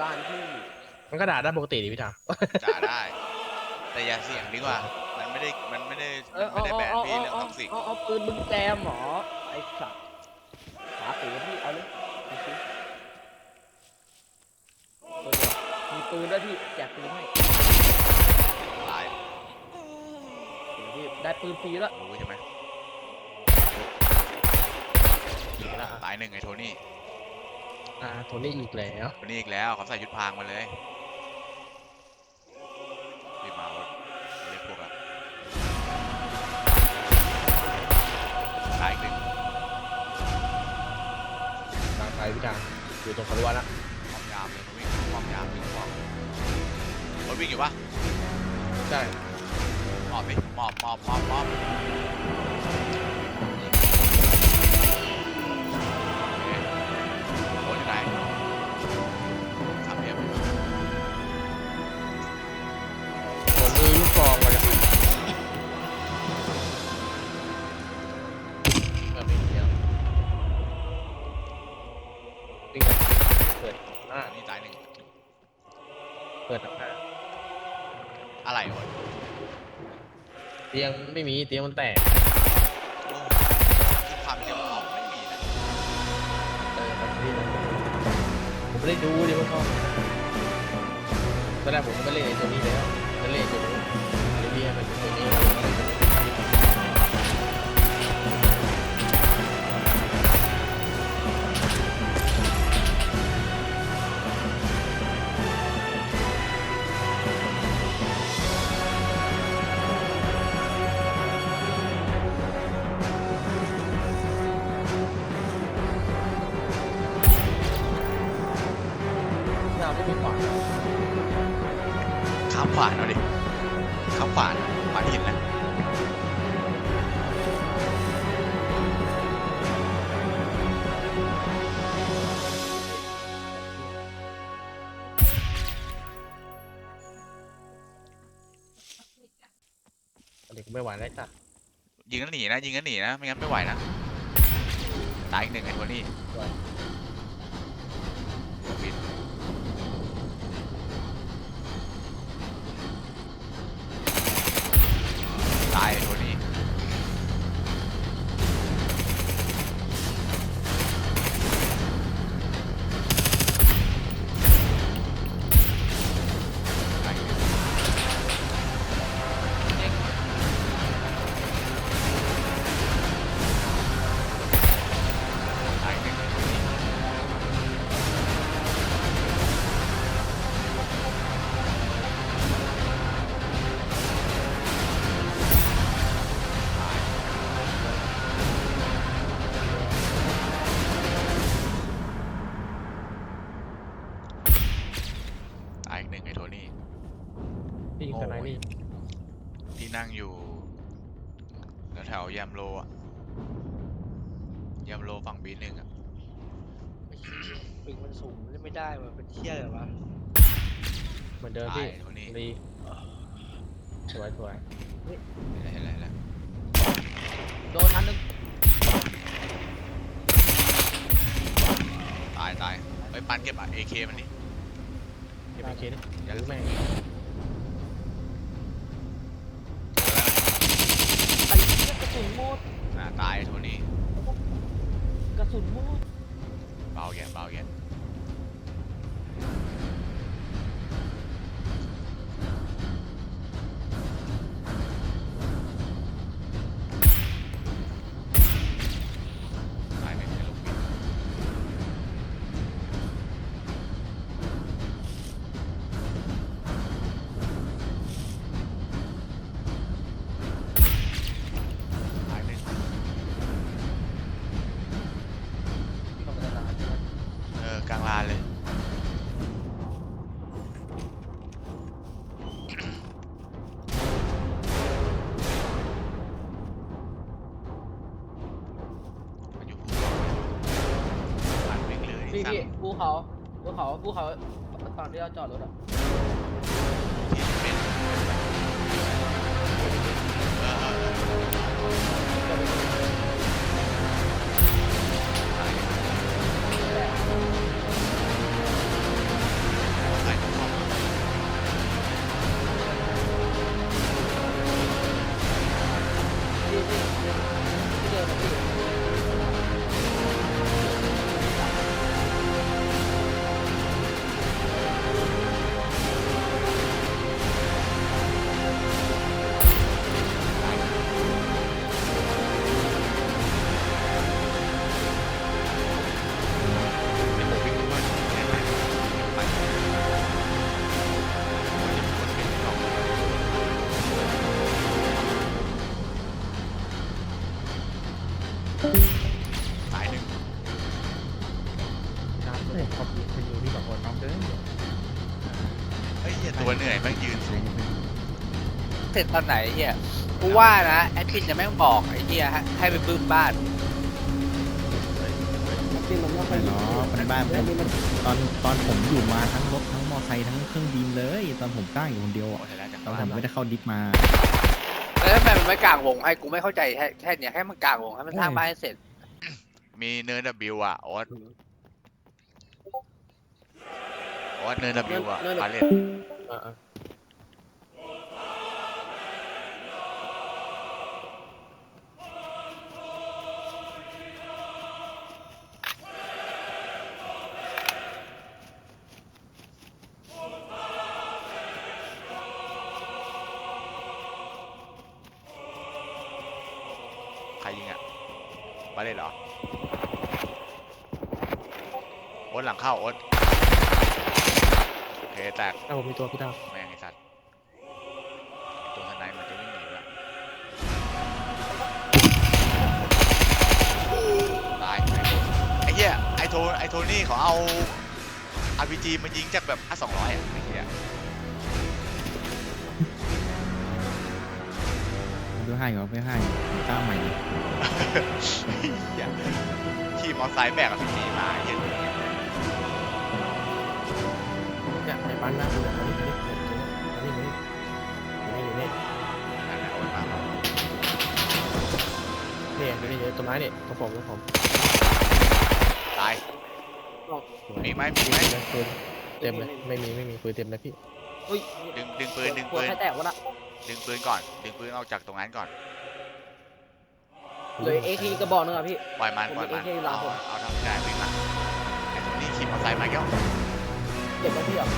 บ้านพี่มันก็ด่าได้ปกติดิพี่ทามด่าได้ แต่อย่าเสี่ยงดีกว่า มันไม่ได้มันไม่ได้เอมันอไม่เอาได้เอาแบนเอาพี่เอาเรื่องท็อกซิกเอาเอาเอาปืนมึงแจมเหรอไอ้สัตว์ขาปืนพี่เอาเลยเอาสิตัวเดียวมีปืนด้วยพี่แจกปืนให้ตายเดี๋ยวพี่ได้ปืนฟรีแล้วรู้ใช่ไหมอีกแล้วตายหนึ่งไอ้โทนี่ อ่าโทนี่อีกแล้วโทนี่อีกแล้วเขาใส่ชุดพรางมาเลยรีบมาเอาเรียกพวกอะตายอีกหนึ่งตามไปพี่ทามอยู่ตรงคารุวะละความยามเลยมันวิ่งความยามวิ่งความรถวิ่งอยู่ปะใช่หมอบดิหมอบหมอบหมอบหมอบาอันนี้ตายหนึ่งเปิดหน้าอะไรวะเตียงไม่มีเตียงมันแตกโอ้ความเดียวของไม่มีนะเออครับพี่นะผมไม่ได้ดูดิว่าเขาตอนแรกผมก็เล่นไอ้ตัวนี้แล้ว ข้ามขวานเอาดิข้ามขวานขวานหินนะอันนี้ก็ไม่ไหวแล้วจัดยิงแล้วหนีนะยิงแล้วหนีนะไม่งั้นไม่ไหวนะตายอีกหนึ่งไอ้ตัวนี้บิน ยามโลอะยามโลฝั่งบีหนึ่งอะปิงมันสูงเล่นไม่ได้ว่ะเป็นเที่ยอะไรวะเหมือนเดิมตายพี่ไอ้โทนี่ดีสวยสวยเห็นแล้วเห็นแล้วเห็นแล้วโดนนัดหนึงตายตายไปปันเก็บอะ AK มันนี่เก็บไปเคนี่อย่าหรือแม่ง ไอ้เหี้ยกระ สุนหมดอ่าตายไอ้โทนี่กระสุนหมดเบาแกเบาแก ภูเขาภูเขาตอนที่เราจอดรถอะที่เป็น สายหนึ่งน้ำเลยขอบคุณคุณยูที่แบบคนน้องเด้อเฮ้ยเหี้ตัวเหนื่อยแม่งยืนสูงเสร็จตอนไหนเฮียกูว่านะแอดมินจะไม่บอกไอ้เฮียฮะให้ไปบึ้มบ้านที่อเนาะมันบ้านผมตอนตอนผมอยู่มาทั้งรถทั้งมอไซค์ทั้งเครื่องบินเลย ตอนผมกล้าอยู่คนเดียวอะตอนผมไม่ได้เข้าดิฟมา แล้วทำไมมันไม่กลางวงให้กูไม่เข้าใจแค่แค่เนี้ยให้มันกลางวงให้มันสร้างบ้านให้เสร็จมีเนิน W อะโอ๊ตโอ๊ตเนิน W อะพาเลตใค เลตเหรอโอ๊ตหลังเข้าโอ๊ตโอเคแตกถ้าผมมีตัวพี่ดาวแม่งไอ้สัตว์ไอ้ตัวสไนด์มันจะวิ่งหนีละตายไอ้เหี้ยไอ้โทไอ้โทนี่เขาเอา RPG มายิงจากแบบ5 200อะไอ้เหี้ย มันดูให้เหรอไม่ให้กล้าใหม่ดิเหี้ยขี่มอเตอร์ไซค์แบก RPG มาไอ้เหี้ยเนี่ยในบ้านหน้าผมเนี่ยนี่นี่นี่นี่นี่นี่นี่นั่นแหละโอ๊ตมานี่นี่นี่ต้นไม้นี่ตรงผมตรงผมตายมีไหมมีไหมปืนเต็มเลยไม่มีไม่มีปืนเต็มเลยพี่อุ้ยดึงดึงปืนดึงหัวปืนใครแตกวะน่ะ ดึงปืนก่อน ดึงปืนออกจากตรงนั้นก่อน เหลยเอคีกระบอกนึงอะพี่ ปล่อยมันผมปล่อยมันมี AK อยู่หลัเอางผม เอาทำได้วิ่งมาไอ้โทนี่ขี่มอเตอร์ไซค์มาแก้วเก็บไว้พี่อะ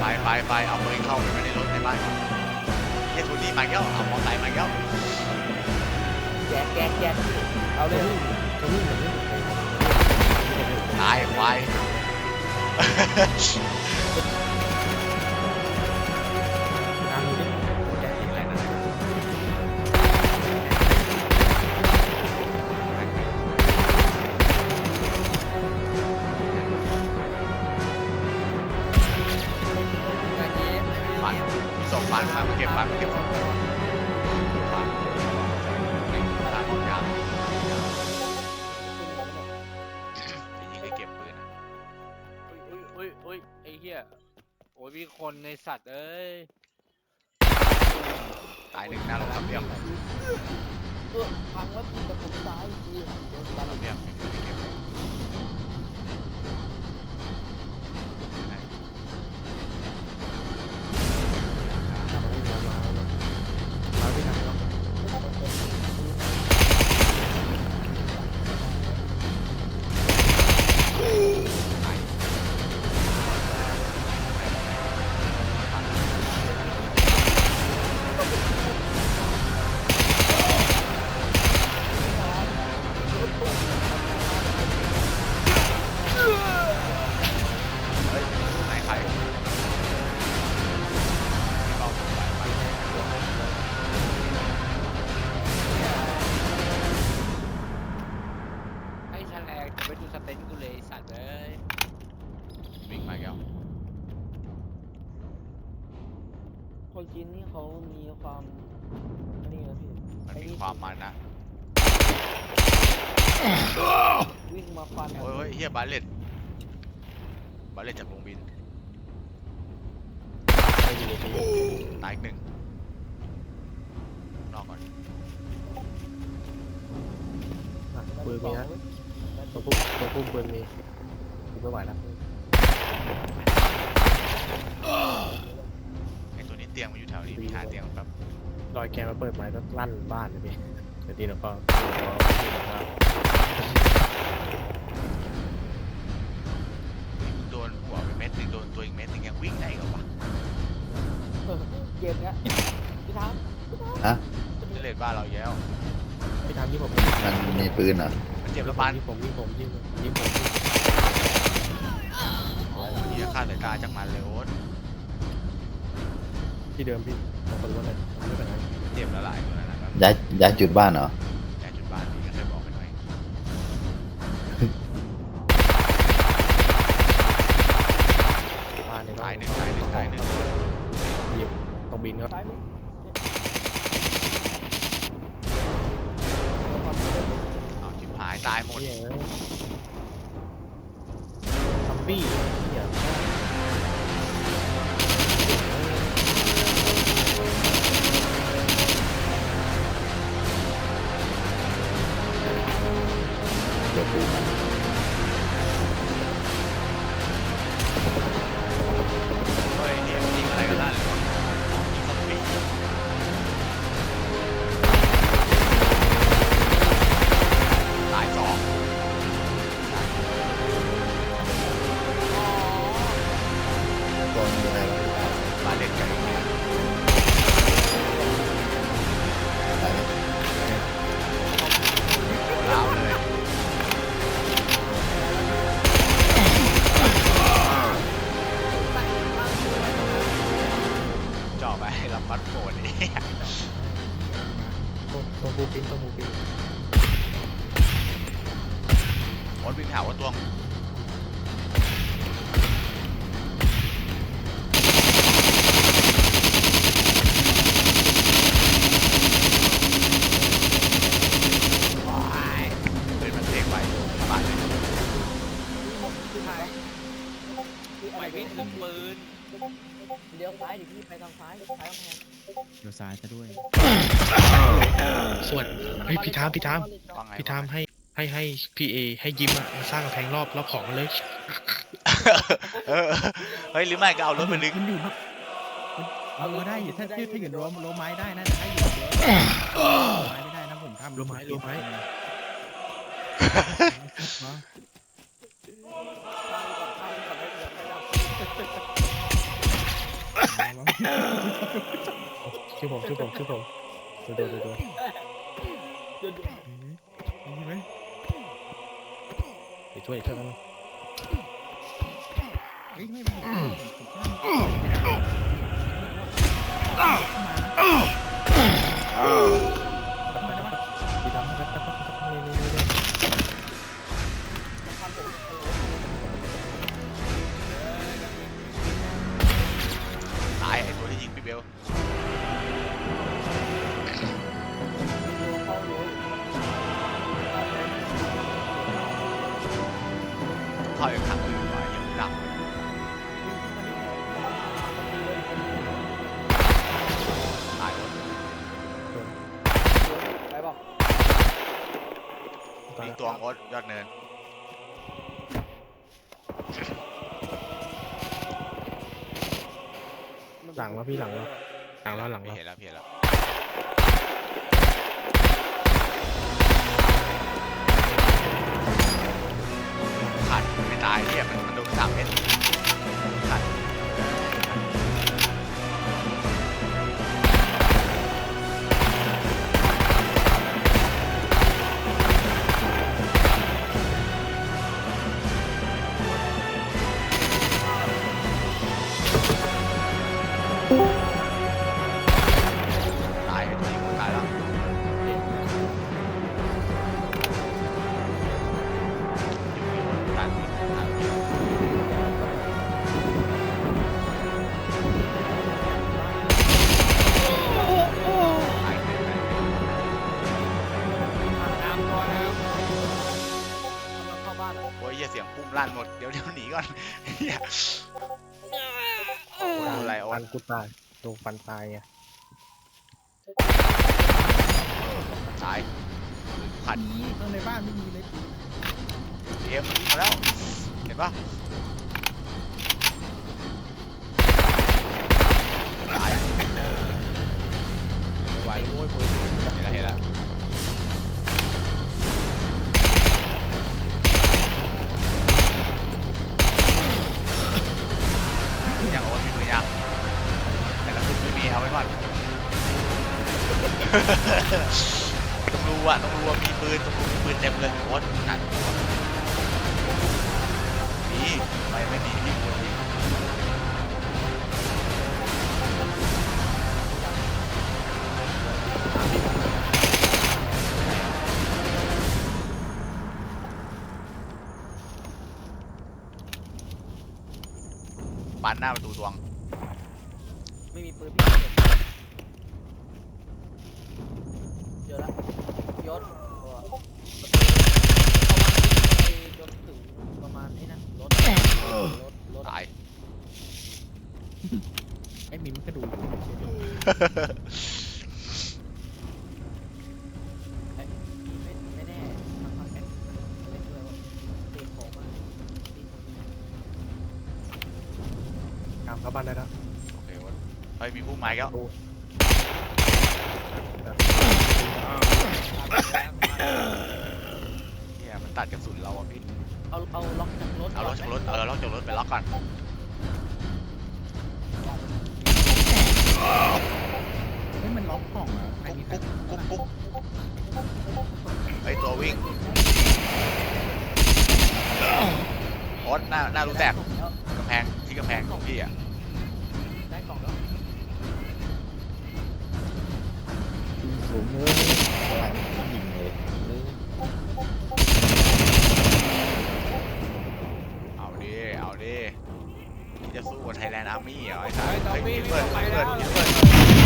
ถ่ายไปไปไปเอาปืนเข้าไปไว้ในรถในบ้านก่อนเฮียโทนี่มาแก้วเอามอเตอร์ไซค์มาแก้วแก๊สแก๊สแก๊สเอาเลยตรงนี้ตรงนี้ตายควาย มีความนี่นะพี่มันมีความมันนะวิ่งมาฟันโอ้ยเฮ้ยเฮียบาเลตบาเลตจากวงบินไม่มีเลยพี่ตายอีกหนึ่งนอกก่อนปืนมีนะตัวพุ่มตัวพุ่มปืนมีกูไม่ไหวแล้วไอตัวนี้ เตียงมันอยู่แถวนี้พี่หาเตียงแบบรอยแกมาเปิดไม้ก็ลั่นบ้านเลยพี่แต่ดีแล้วก็โดนหัวไปเม็ดหนึงโดนตัวอีกเม็ดหนึงยังวิ่งได้อีกับวะเกมเนี้ยพี่ทักฮะเล่นบ้านเราอีกแล้วพี่ทำที่ผมมันมีปืนเหรอมันเจ็บแล้วปันที่ผมที่ผมที่ผมที่ผมโอ้โหเฮียฆ่าสายตาจากมันเลยโอ๊ต ที่เดิมพี่บางคนว่าอะไรไม่เป็นไรเจ็บละลายตัวนั้นนะครับย้ายย้ายจุดบ้านเหรอ ตัวบูปินตัวบูปินโอ๊ตวิ่งหาว่าตัวว้ายเป็นมันเทกไปบาดเลยไปวิ่งถือปืนเลี้ยวซ้ายดิพี่ไปทางซ้ายซ้ายกำแพงเดี๋ยวซ้ายจะด้วย ส่วนเฮ้ยพี่ทามพี่ทามว่าไงพี่ทามว่าไงให้ให้ให้พี่เอให้ยิมอะมาสร้างกำแพงรอบรอบของมันเลยเออเฮ้ยหรือไม่ก็เอารถไปลึกมันอยู่ครับมันเอาได้อยู่ถ้าถ้าถ้าอยู่โรมโรไม้ได้นะแต่ถ้าอยู่เดี๋ยวไม้ไม่ได้นะผมทำโรไม้โรไม้เนาะชื่อผมชื่อผมชื่อผมดูดูดู ดูมีไหมไปช่วยช่วยกันเฮ้ยไม่ไม่ไม่ หลังแล้วพี่หลังแล้วหลังแล้วหลังไม่แล้วเห็นแล้วพี่เห็นแล้วขัดไม่ตายเนี่ยมันมันโดนสามเม็ดขัด กูตายโดนฟันตายไงตายขัดมีตรงในบ้านไม่มีเลย เอ็มมาแล้ว เห็นปะ ฟันหน้าประตูทวง ไม่มีปืนพี่เดี๋ยวละยศยศถึงประมาณนี้นะรถรถรถตาย ไอ้มิ้นก็ดูอยู่ไม่อ เฮ้ยมีผู้ไม้แล้วเนี่ยมันตัดกระสุนเราอะพี่ เอาเอาล็อกจากรถเอารถจากรถเออล็อกจากรถไปล็อกก่อนเฮ้ยมันล็อกกล่องเหรอใครมีใครปุ๊บปุ๊บไอตัววิ่งโอ๊ตหน้าหน้ารู้แตกกำแพงที่กำแพงของพี่อะ สูงเลยหลังยิงเลยเอาดิ เอาดิ จะสู้กับไทยแลนด์อาร์มี่เหรอไอ้สัสเฮ้ยพี่เปิดพี่เปิดพี่เปิด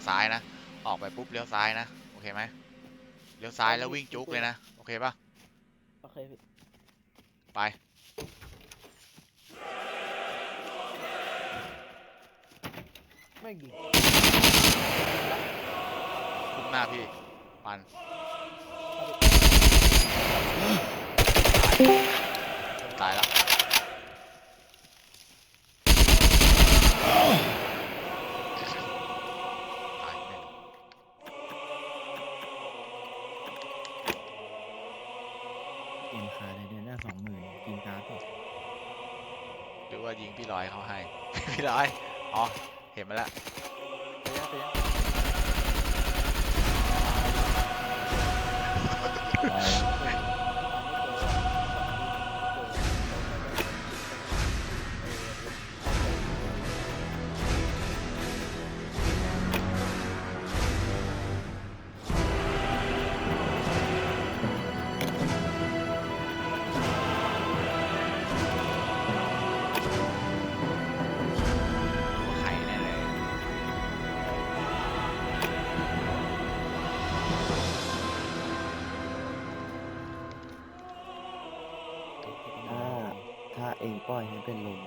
ออกซ้ายนะ ออกไปปุ๊บเลี้ยวซ้ายนะ โอเคไหมเลี้ยวซ้ายแล้ววิ่งจุกเลยนะ โอเคปะโอเคพี่ไปไม่ยิงทุกหน้าพี่ ปันตายแล้ว รือว่ายิงพี่ลอยเขาให้ พี่ลอย อ๋อ เห็นมาแล้ว เองปล่อยให้เป็นลม